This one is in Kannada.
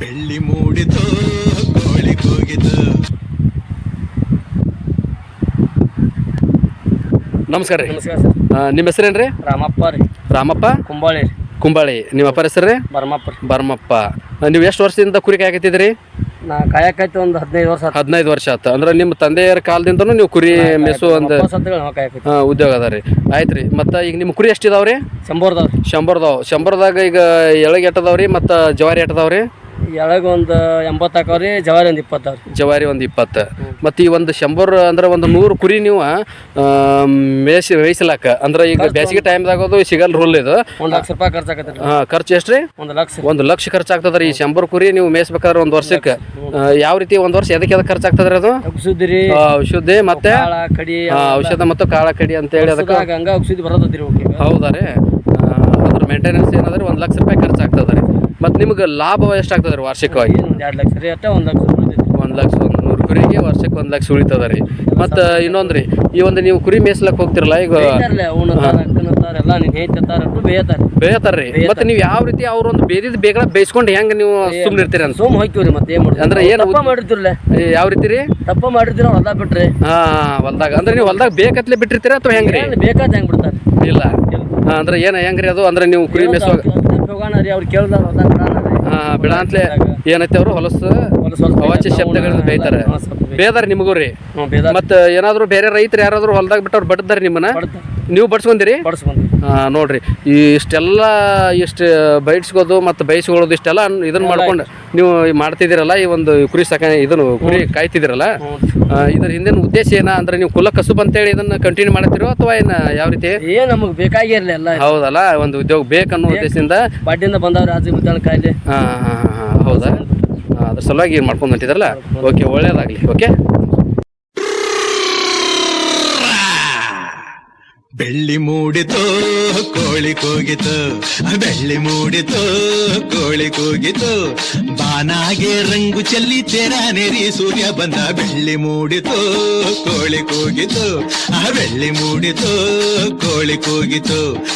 ಬೆಳ್ಳಿ ಮೂಡಿತು ಕೋಳಿ ಕೂಗಿತು. ನಮಸ್ಕಾರ ರೀ. ನಮಸ್ಕಾರ ಸರ್. ನಿಮ್ಮ ಹೆಸರೇನ್ರಿ? ರಾಮಪ್ಪ ರೀ. ರಾಮಪ್ಪ? ಕುಂಬಾಳಿ ರೀ. ಕುಂಬಾಳಿ. ನಿಮ್ಮ ಅಪ್ಪರ ಹೆಸರು ರೀ? ಬರ್ಮಪ್ಪ ರೀ. ಬರ್ಮಪ್ಪ. ಆ, ನೀವು ಎಷ್ಟು ವರ್ಷದಿಂದ ಕುರಿ ಕಾಯಕತ್ತಿದ್ರಿ ನಾ ಕಾಯಕೈತಿ ಒಂದು ಹದಿನೈದು ವರ್ಷ ಆತು. ಹದಿನೈದು ವರ್ಷ ಆತು. ಅಂದ್ರೆ ನಿಮ್ಮ ತಂದೆಯರ ಕಾಲದಿಂದನೂ ನೀವು ಕುರಿ ಮೆಸು ಒಂದು ನಾವು ಕಾಯಕೈತಿ. ಉದ್ಯೋಗ ಅದ ರೀ. ಆಯ್ತು ರೀ. ಮತ್ತು ಈಗ ನಿಮ್ಮ ಕುರಿ ಎಷ್ಟಿದಾವ್ರಿ ಶಂಬೋರ್ದವ್ ರೀ. ಶಂಬರ್ದಾವ್. ಶಂಬರ್ದಾಗ ಈಗ ಎಳಗೆ ಎಟ್ಟದಾವ್ರಿ ಮತ್ತು ಜವಾರಿ ಎಟ್ಟದಾವ್ರಿ ಎಳಗ ಒಂದು ಎಂಬತ್ತು ಹಾಕವ್ರಿ ಜವಾರಿ ಒಂದು ಇಪ್ಪತ್ತು ಅವ್ರಿ ಜವಾರಿ ಒಂದು ಇಪ್ಪತ್ತು. ಮತ್ತು ಈ ಒಂದು ಶಂಬರ್ ಅಂದ್ರೆ ಒಂದು ನೂರು ಕುರಿ ನೀವು ಮೇಯ್ಸಿ ಮೇಯ್ಸಲಾಕ. ಅಂದ್ರೆ ಈಗ ಬೇಸಿಗೆ ಟೈಮ್ದಾಗ ಅದು ಸಿಗಲ್ ರೂಲ್ ಇದು. ಒಂದು ಲಕ್ಷ ರೂಪಾಯಿ ಖರ್ಚು ಆಕತ್ರಿ ಆ, ಖರ್ಚು ಎಷ್ಟು ರೀ ಒಂದು ಲಕ್ಷ. ರೀ. ಒಂದು ಲಕ್ಷ ಖರ್ಚು ರೀ ಈ ಶಂಬರ್ ಕುರಿ ನೀವು ಮೇಯಿಸ್ಬೇಕಾದ್ರೆ ಒಂದು ವರ್ಷಕ್ಕೆ. ಯಾವ ರೀತಿ ಒಂದು ವರ್ಷ ಎದಕ್ಕೆ ಎದಕ್ಕೆ ಖರ್ಚು ರೀ ಅದು? ಔಷಧಿ ರೀ. ಔಷಧಿ ಮತ್ತೆ? ಕಾಳ ಕಡಿ ಆ, ಔಷಧ ಮತ್ತು ಕಾಳ ಕಡಿ ಅಂತೇಳಿ ಅದಕ್ಕೆ ಹಂಗೆ ಔಷಧಿ ಬರೋದ್ರಿ ಓಕೆ ಹೌದಾ ರೀ? ಅದ್ರ ಮೇಂಟೆನೆನ್ಸ್ ಏನಾದ್ರೆ ಒಂದು ಲಕ್ಷ ರೂಪಾಯಿ ಖರ್ಚು ರೀ ಮತ್ತು ನಿಮ್ಗೆ ಲಾಭ ಎಷ್ಟಾಗ್ತದೆ ರೀ ವಾರ್ಷಿಕವಾಗಿ ಒಂದು ಎರಡು ಲಕ್ಷ ರೀ ಅಷ್ಟೇ ಒಂದು ಲಕ್ಷ ಒಂದು ಲಕ್ಷ ಒಂದು ನೂರು ಕುರಿಗೆ ವರ್ಷಕ್ಕೆ ಒಂದು ಲಕ್ಷ ಉಳಿತದ ರೀ. ಮತ್ತು ಇನ್ನೊಂದು ರೀ ಈ ಒಂದು ನೀವು ಕುರಿ ಮೇಯಿಸ್ಲಕ್ಕೆ ಹೋಗ್ತಿರಲ್ಲ ಈಗ ಬೇಯ್ತಾರಲ್ಲ ಅವನು ಅಕ್ಕನತ್ತಾರ ಎಲ್ಲ ನೀನು ಹೇಳ್ತಿರ್ತಾರ ಅಟ್ಟು ಬೇಯತಾರ್ರಿ. ಮತ್ತು ಮತ್ತೆ ನೀವು ಯಾವ ರೀತಿ ಅವ್ರೊಂದು ಬೇದಿದ್ ಬೇಗ ಬೇಯಿಸ್ಕೊಂಡು ಹೆಂಗೆ ನೀವು ಸುಮ್ಮನೆ ಇರ್ತೀರಿ ಅಂತ? ಹೋಯ್ತೀವಿ ಹೋಯ್ತೀವ್ರಿ ಮತ್ತೆ ಏನು ಮಾಡುದು? ಅಂದ್ರೆ ಏನು ತಪ್ಪ ಏ, ಯಾವ ರೀತಿ ರೀ? ತಪ್ಪ ಮಾಡಿರ್ತೀರ ಹೊಲ್ದಾಗ ಬಿಟ್ರಿ. ಹಾ ಹೊಲ್ದಾಗ. ಅಂದ್ರೆ ನೀವು ಹೊಲ್ದಾಗ ಬೇಕತ್ಲೆ ಬಿಟ್ಟಿರ್ತೀರಾ ಅಥವಾ ಹೆಂಗ್ರಿ? ರೀ ಬೇಕಾದ ಹೆಂಗ್ ಬಿಡ್ತಾರೆ? ಇಲ್ಲ. ಅಂದ್ರೆ ಏನು ಹೆಂಗ್ರಿ ಅದು? ಅಂದ್ರೆ ನೀವು ಕುರಿ ಮೇಸುವಾಗ ಹೋಗೋಣ ರೀ ಅವ್ರು ಕೇಳ್ದಾರ ಹಾ ಬಿಡ ಅಂತಲೇ ಏನೈತೆ ಅವರು? ಹೊಲಸು. ಅವಾಚ್ಯ ಶಬ್ದಗಳನ್ನ ಬೈತಾರೆ ಹಾ, ಸ್ವಲ್ಪ ಬೈ- ಬೇದಾರ ನಿಮಗೂ ರೀ. ಮತ್ತೆ ಏನಾದ್ರು ಬೇರೆ ರೈತರು ಯಾರಾದ್ರೂ ಹೊಲದಾಗ ಬಿಟ್ಟವ್ರು ಬಡ್ದಾರ ನಿಮ್ಮನ್ನ? ನೀವು ಬಡ್ಸ್ಕೊಂದಿರಿ ಬಡಿಸ್ಕೊಂಡ್ರಿ ಹಾಂ ನೋಡ್ರಿ ಈ ಇಷ್ಟೆಲ್ಲ ಇಷ್ಟು ಬೈಟ್ಸ್ಗೋದು ಮತ್ತು ಬೈಸ್ಕೊಳ್ಳೋದು ಇಷ್ಟೆಲ್ಲ ಇದನ್ನ ಮಾಡ್ಕೊಂಡು ನೀವು ಮಾಡ್ತಿದ್ದೀರಲ್ಲ ಈ ಒಂದು ಕುರಿ ಸಾಕ ಇದನ್ನು ಕುರಿ ಕಾಯ್ತಿದ್ದೀರಲ್ಲ ಆ, ಇದ್ರ ಹಿಂದಿನ ಉದ್ದೇಶ ಏನ? ಅಂದ್ರೆ ನೀವು ಕುಲ ಕಸುಬ್ ಅಂತೇಳಿ ಇದನ್ನ ಕಂಟಿನ್ಯೂ ಮಾಡ್ತಿರೋ ಅಥವಾ ಏನ ಯಾವ ರೀತಿ? ಏನು ನಮಗೆ ಬೇಕಾಗಿರ್ಲಿ ಎಲ್ಲ. ಹೌದಲ್ಲ ಒಂದು ಉದ್ಯೋಗ ಬೇಕನ್ನೋ ಉದ್ದೇಶದಿಂದ. ಬಾಡಿಯಿಂದ ಬಂದವರು ರಾಜಿ ಮುದ್ದಾಳ ಕಾಯಿಲೆ. ಹಾಂ ಹಾಂ ಹಾಂ ಹೌದಾ? ಅದ್ರ ಸಲುವಾಗಿ ಏನು ಮಾಡ್ಕೊಂಡು ಹೊಂಟಿದ್ರಲ್ಲ? ಓಕೆ ಒಳ್ಳೇದಾಗಲಿ ಓಕೆ ಬೆಳ್ಳಿ ಮೂಡಿತು, ಕೋಳಿ ಕೂಗಿತು. ಬೆಳ್ಳಿ ಮೂಡಿತು, ಕೋಳಿ ಕೂಗಿತು. ಬಾನಾಗೆ ರಂಗು ಚೆಲ್ಲಿ ತೆರಾನೆರಿ ಸೂರ್ಯ ಬಂದ. ಬೆಳ್ಳಿ ಮೂಡಿತು, ಕೋಳಿ ಕೂಗಿತು. ಆ ಬೆಳ್ಳಿ ಮೂಡಿತು, ಕೋಳಿ ಕೂಗಿತು.